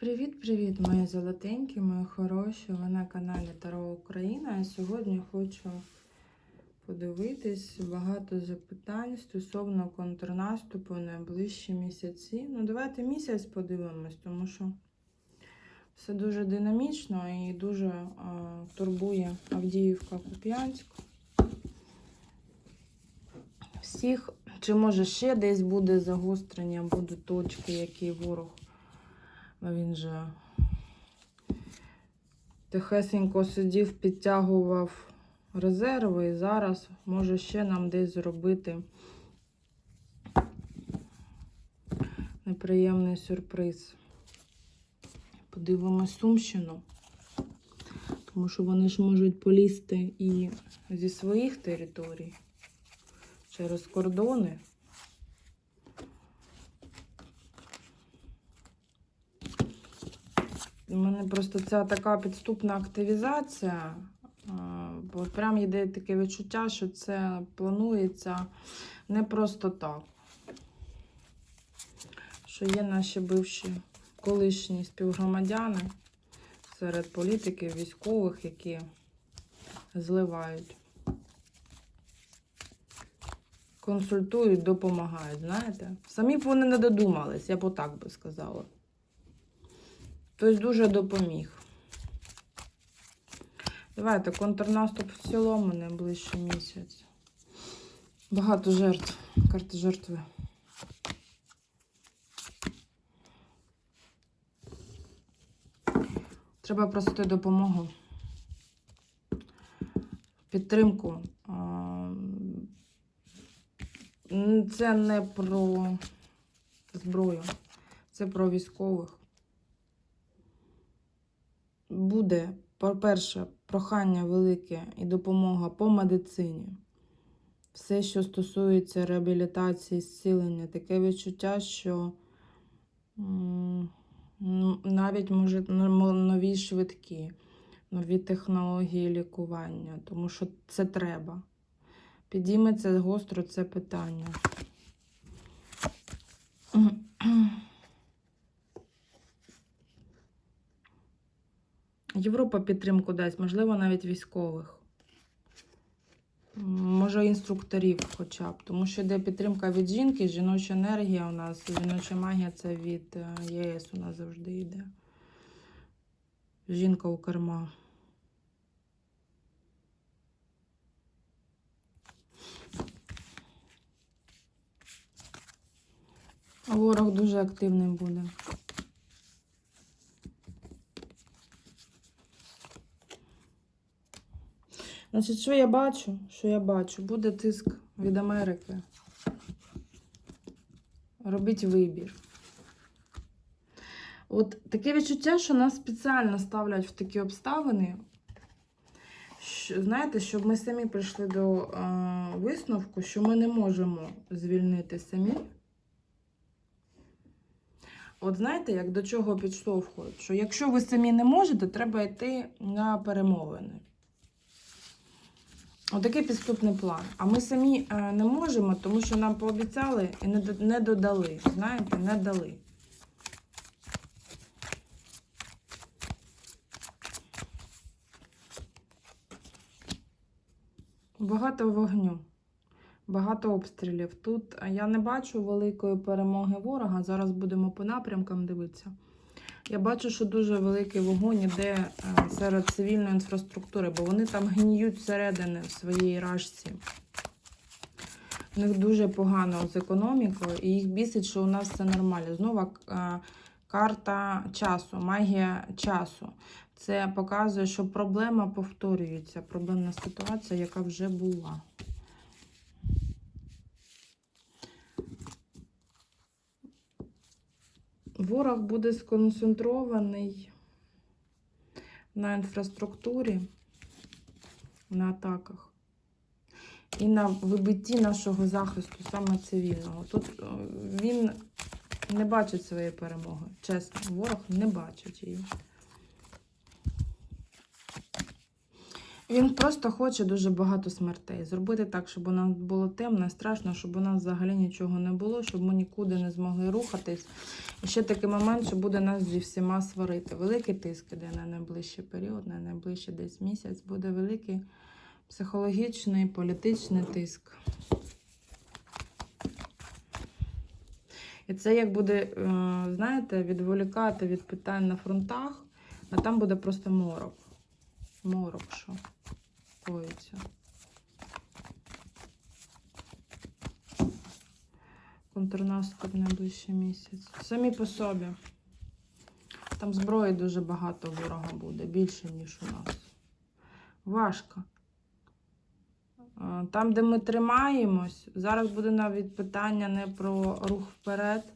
Привіт-привіт, мої золотенькі, мої хороші. Ви на каналі Таро Україна. І сьогодні хочу подивитись багато запитань стосовно контрнаступу в найближчі місяці. Ну, давайте місяць подивимось, тому що все дуже динамічно і дуже е, турбує Авдіївка Куп'янськ. Всіх, чи може ще десь буде загострення, будуть точки, які ворог. А Він же тихесенько сидів, підтягував резерви і зараз може ще нам десь зробити неприємний сюрприз. Подивимось Сумщину, тому що вони ж можуть полізти і зі своїх територій через кордони. У мене просто ця така підступна активізація. Бо прям йде таке відчуття, що це планується не просто так. Що є наші бивші колишні співгромадяни серед політиків, військових, які зливають, консультують, допомагають, знаєте? Самі б вони не додумались, я б отак би сказала. Хтось дуже допоміг. Давайте контрнаступ в цілому найближчий місяць. Багато жертв. Карти жертви. Треба просити допомогу. Підтримку. Це не про зброю, це про військових буде, по-перше, прохання велике і допомога по медицині. Все, що стосується реабілітації, зцілення, таке відчуття, що м, навіть може нові швидкі, нові технології лікування, тому що це треба. Підійметься гостро це питання. Європа підтримку дасть, можливо, навіть військових. Може, інструкторів хоча б. Тому що йде підтримка від жінки, жіноча енергія у нас, жіноча магія це від е, ЄС у нас завжди йде. Жінка у керма. Ворог дуже активний буде. Значить, що я бачу? Що я бачу? Буде тиск від Америки. Робіть вибір. От таке відчуття, що нас спеціально ставлять в такі обставини. Що, знаєте, щоб ми самі прийшли до е, висновку, що ми не можемо звільнити самі. От знаєте, як до чого підштовхують? Що якщо ви самі не можете, треба йти на перемовини. Отакий підступний план. А ми самі е, не можемо, тому що нам пообіцяли і не, додали. Знаєте, не дали. Багато вогню, багато обстрілів. Тут е, я не бачу великої перемоги ворога. Зараз будемо по напрямкам дивитися. Я бачу, що дуже великий вогонь іде е, серед цивільної інфраструктури, бо вони там гніють всередини в своїй рашці. У них дуже погано з економікою, і їх бісить, що у нас все нормально. Знову е, карта часу, магія часу. Це показує, що проблема повторюється, проблемна ситуація, яка вже була. Ворог буде сконцентрований на інфраструктурі, на атаках і на вибитті нашого захисту, саме цивільного. Тут е, він не бачить своєї перемоги. Чесно, ворог не бачить її. Він просто хоче дуже багато смертей. Зробити так, щоб у нас було темно, страшно, щоб у нас взагалі нічого не було, щоб ми нікуди не змогли рухатись. І ще такий момент, що буде нас зі всіма сварити. Великий тиск іде на найближчий період, на найближчий десь місяць. Буде великий психологічний, політичний тиск. І це як буде, е, знаєте, відволікати від питань на фронтах, а там буде просто морок. Морок, що коїться. Контрнаступ найближчий місяць. Самі по собі. Там зброї дуже багато ворога буде, більше, ніж у нас. Важко. Там, де ми тримаємось, зараз буде навіть питання не про рух вперед.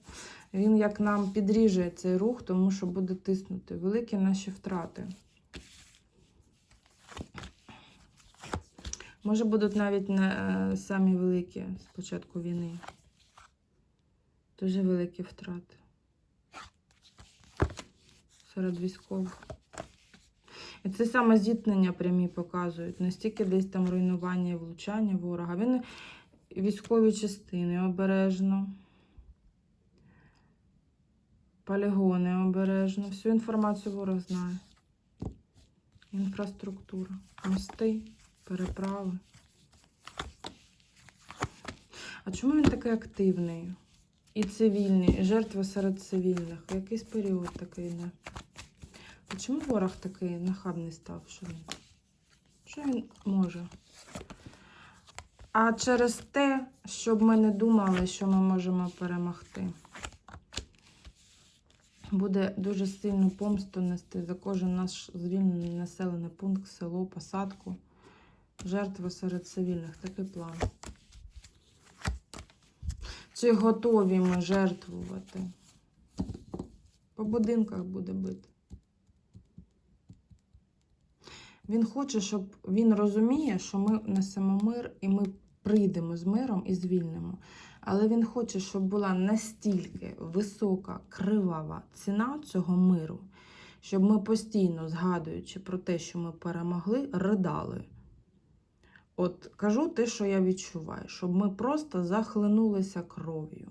Він як нам підріже цей рух, тому що буде тиснути. Великі наші втрати. Може, будуть навіть не е, самі великі з початку війни. Дуже великі втрати. Серед військових. І це саме зіткнення прямі показують. Не стільки десь там руйнування і влучання ворога. Він військові частини обережно. Полігони обережно. Всю інформацію ворог знає. Інфраструктура. Мости, переправи. А чому він такий активний? І цивільний, і жертви серед цивільних. Якийсь період такий йде. А чому ворог такий нахабний став? Що він? Що він може? А через те, щоб ми не думали, що ми можемо перемогти. Буде дуже сильну помсту нести за кожен наш звільнений населений пункт, село, посадку. Жертви серед цивільних. Такий план. Чи готові ми жертвувати? По будинках буде бити. Він хоче, щоб він розуміє, що ми несемо мир і ми прийдемо з миром і звільнимо. Але він хоче, щоб була настільки висока, кривава ціна цього миру, щоб ми постійно, згадуючи про те, що ми перемогли, ридали. От кажу те, що я відчуваю, щоб ми просто захлинулися кров'ю.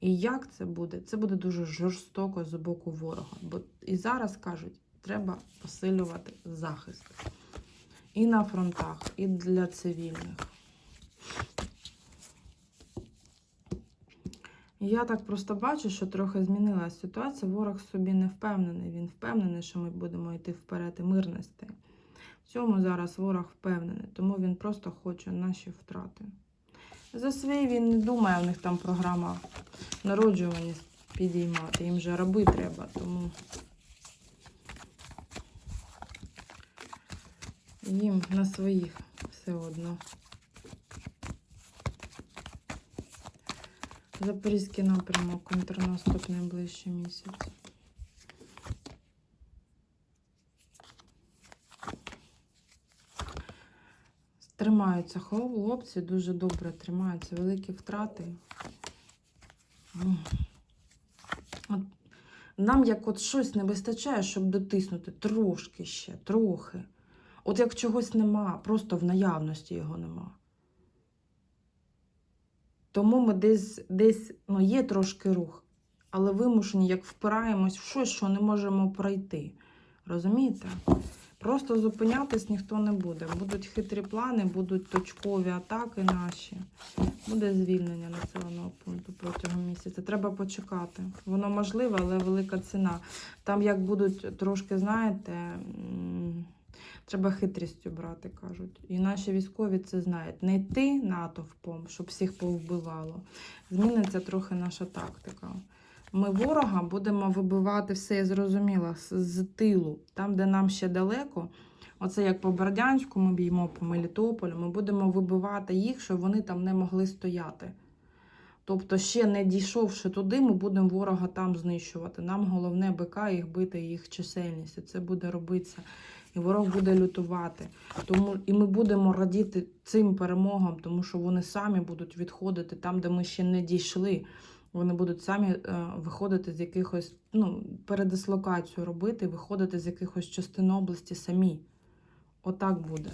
І як це буде? Це буде дуже жорстоко з боку ворога. Бо і зараз кажуть, треба посилювати захист. І на фронтах, і для цивільних. Я так просто бачу, що трохи змінилася ситуація. Ворог собі не впевнений. Він впевнений, що ми будемо йти вперед і мир нести. В цьому зараз ворог впевнений, тому він просто хоче наші втрати. За свій він не думає, у них там програма народжуваність підіймати. Їм же раби треба, тому їм на своїх все одно. Запорізький напрямок, контрнаступ найближчий місяць. Тримаються хлопці, дуже добре тримаються, великі втрати. От нам як от щось не вистачає, щоб дотиснути трошки ще, трохи. От як чогось нема, просто в наявності його нема. Тому ми десь, десь ну, є трошки рух, але вимушені, як впираємось в щось, що не можемо пройти. Розумієте? Просто зупинятись ніхто не буде. Будуть хитрі плани, будуть точкові атаки наші. Буде звільнення населеного пункту протягом місяця. Треба почекати. Воно можливе, але велика ціна. Там як будуть трошки, знаєте, треба хитрістю брати, кажуть. І наші військові це знають. Не йти натовпом, щоб всіх повбивало. Зміниться трохи наша тактика. Ми ворога будемо вибивати все, я зрозуміла, з, тилу, там, де нам ще далеко. Оце як по Бердянську, ми б'ємо по Мелітополю, ми будемо вибивати їх, щоб вони там не могли стояти. Тобто, ще не дійшовши туди, ми будемо ворога там знищувати. Нам головне БК їх бити, їх чисельність. І це буде робитися. І ворог буде лютувати. Тому і ми будемо радіти цим перемогам, тому що вони самі будуть відходити там, де ми ще не дійшли. Вони будуть самі е, виходити з якихось, ну, передислокацію робити, виходити з якихось частин області самі. Отак буде.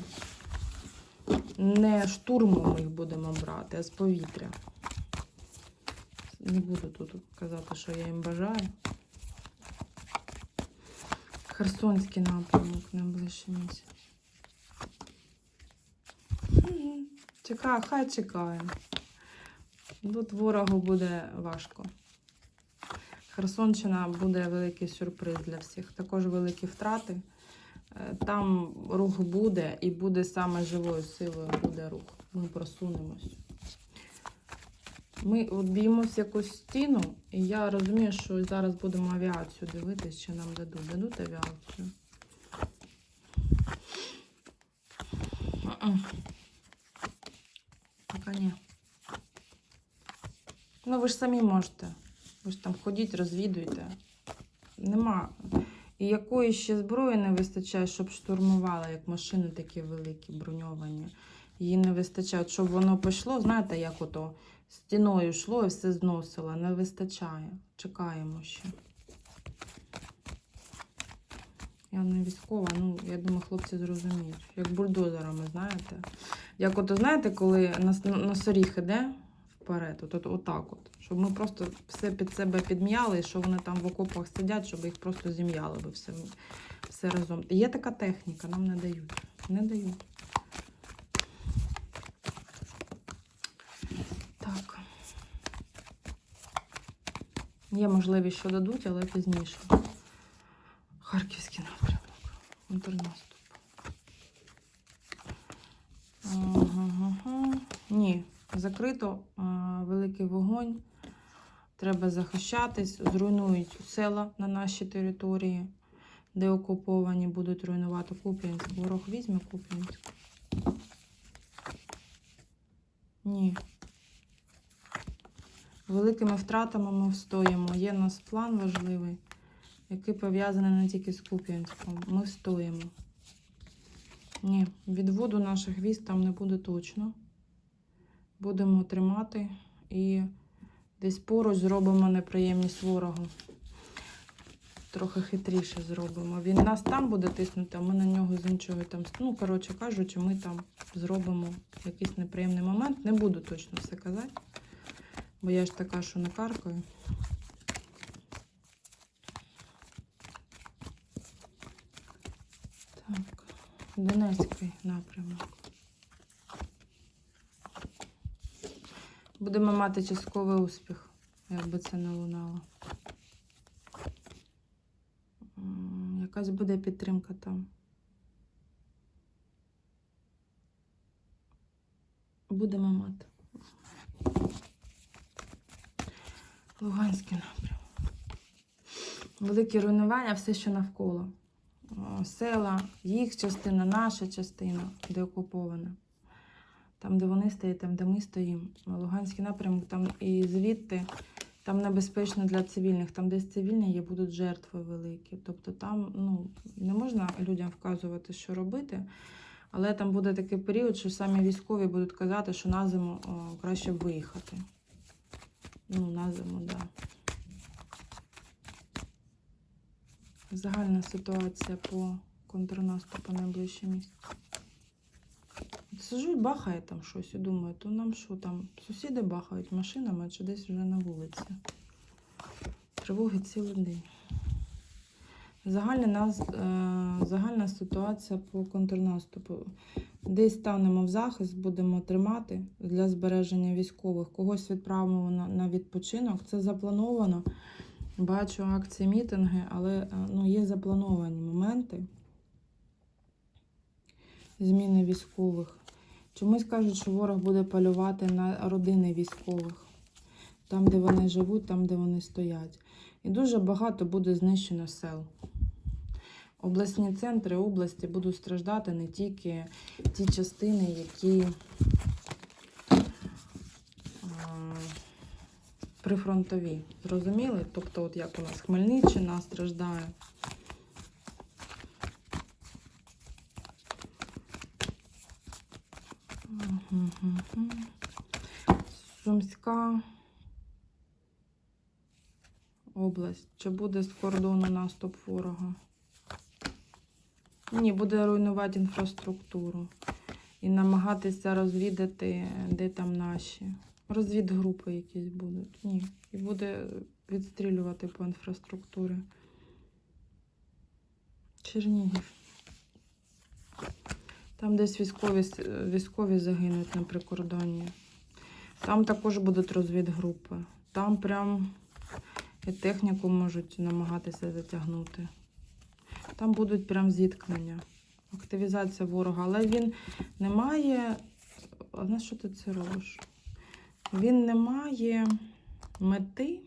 Не штурмом їх будемо брати, а з повітря. не буду тут казати, що я їм бажаю. Херсонський напрямок найближчий місяць. Чекає, хай чекає. Тут ворогу буде важко. Херсонщина буде великий сюрприз для всіх. Також великі втрати. Е, Там рух буде і буде саме живою силою буде рух. Ми просунемось. Ми от б'ємось якусь стіну, і я розумію, що зараз будемо авіацію дивитись, чи нам дадуть. Дадуть авіацію. Пока ні. Ну, ви ж самі можете. Ви ж там ходіть, розвідуйте. Нема. І якої ще зброї не вистачає, щоб штурмувала, як машини такі великі, броньовані. Її не вистачає. Щоб воно пішло, знаєте, як ото стіною йшло і все зносило. Не вистачає. Чекаємо ще. Я не військова, ну я думаю, хлопці зрозуміють. Як бульдозерами, знаєте. Як ото, знаєте, коли носоріг іде вперед, от, от, отак от. Щоб ми просто все під себе підм'яли, і що вони там в окопах сидять, щоб їх просто зім'яли би все, все разом. Є така техніка, нам не дають. Не дають. Так. Є можливість, що дадуть, але пізніше. Харківський напрямок. Контрнаступ. Ні, закрито великий вогонь. Треба захищатись. Зруйнують села на нашій території, де окуповані будуть руйнувати Куп'янськ. Ворог візьме Куп'янськ. Ні. Великими втратами ми встоїмо. Є в нас план важливий, який пов'язаний не тільки з Куп'янськом. Ми встоїмо. Ні, відводу наших військ там не буде точно. Будемо тримати і десь поруч зробимо неприємність ворогу. Трохи хитріше зробимо. Він нас там буде тиснути, а ми на нього з іншого там. Ну, коротше кажучи, ми там зробимо якийсь неприємний момент. Не буду точно все казати, бо я ж така, що накаркаю. Так, Донецький напрямок. Будемо мати частковий успіх, якби це не лунало. Якась буде підтримка там. Будемо мати. Луганський напрямок. Великі руйнування, все, що навколо. Села, їх частина, наша частина, де окупована. Там, де вони стоять, там, де ми стоїмо. Луганський напрямок, там і звідти, там небезпечно для цивільних. Там, де цивільні є, будуть жертви великі. Тобто там ну, не можна людям вказувати, що робити. Але там буде такий період, що самі військові будуть казати, що на зиму о, краще виїхати. Ну, на зиму, так. Да. Загальна ситуація по контрнаступу найближче місце. Сижу, бахає там щось і думаю, то нам що там, сусіди бахають машинами чи десь вже на вулиці. Тривоги цілий день. Загальна, е, загальна ситуація по контрнаступу. Десь станемо в захист, будемо тримати для збереження військових. Когось відправимо на, відпочинок. Це заплановано. Бачу акції, мітинги, але е, ну, є заплановані моменти зміни військових. Чомусь кажуть, що ворог буде полювати на родини військових, там, де вони живуть, там, де вони стоять. І дуже багато буде знищено сел. Обласні центри області будуть страждати не тільки ті частини, які а, прифронтові. Зрозуміли? Тобто, от як у нас Хмельниччина страждає. Сумська область. Чи буде з кордону наступ ворога? Ні, буде руйнувати інфраструктуру і намагатися розвідати, де там наші. розвідгрупи якісь будуть. Ні. І буде відстрілювати по інфраструктурі. Чернігів. Там десь військові, військові загинуть на прикордонні. Там також будуть розвідгрупи. Там прям і техніку можуть намагатися затягнути. Там будуть прям зіткнення, активізація ворога. Але він не має. А на що ти це робиш? Він не має мети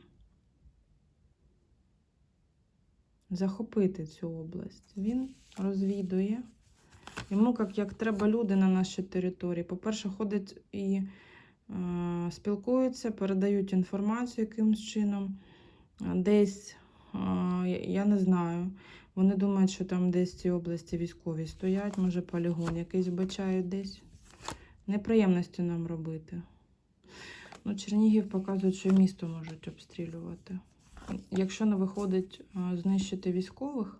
захопити цю область. Він розвідує. Йому як, як треба люди на нашій території. По-перше, ходять і е, спілкуються, передають інформацію якимось чином. Десь, е, я не знаю. Вони думають, що там десь в цій області військові стоять, може полігон якийсь вбачають десь. Неприємності нам робити. Ну, Чернігів показує, що місто можуть обстрілювати. Якщо не виходить знищити військових,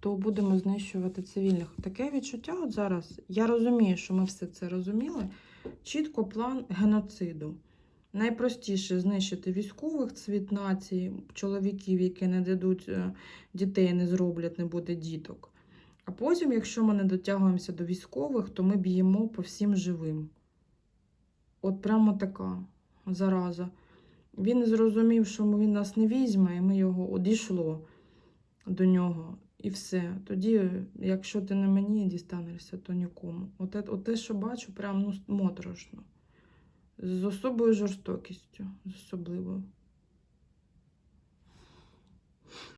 то будемо знищувати цивільних. Таке відчуття от зараз. Я розумію, що ми все це розуміли. Чітко план геноциду. Найпростіше знищити військових, цвіт нації, чоловіків, які не дадуть е, дітей, не зроблять, не буде діток. А потім, якщо ми не дотягуємося до військових, то ми б'ємо по всім живим. От прямо така зараза. Він зрозумів, що він нас не візьме, і ми його одійшло до нього. І все. Тоді, якщо ти не мені дістанешся, то нікому. От те, що бачу, прям ну, моторошно. З особою жорстокістю, з особливою.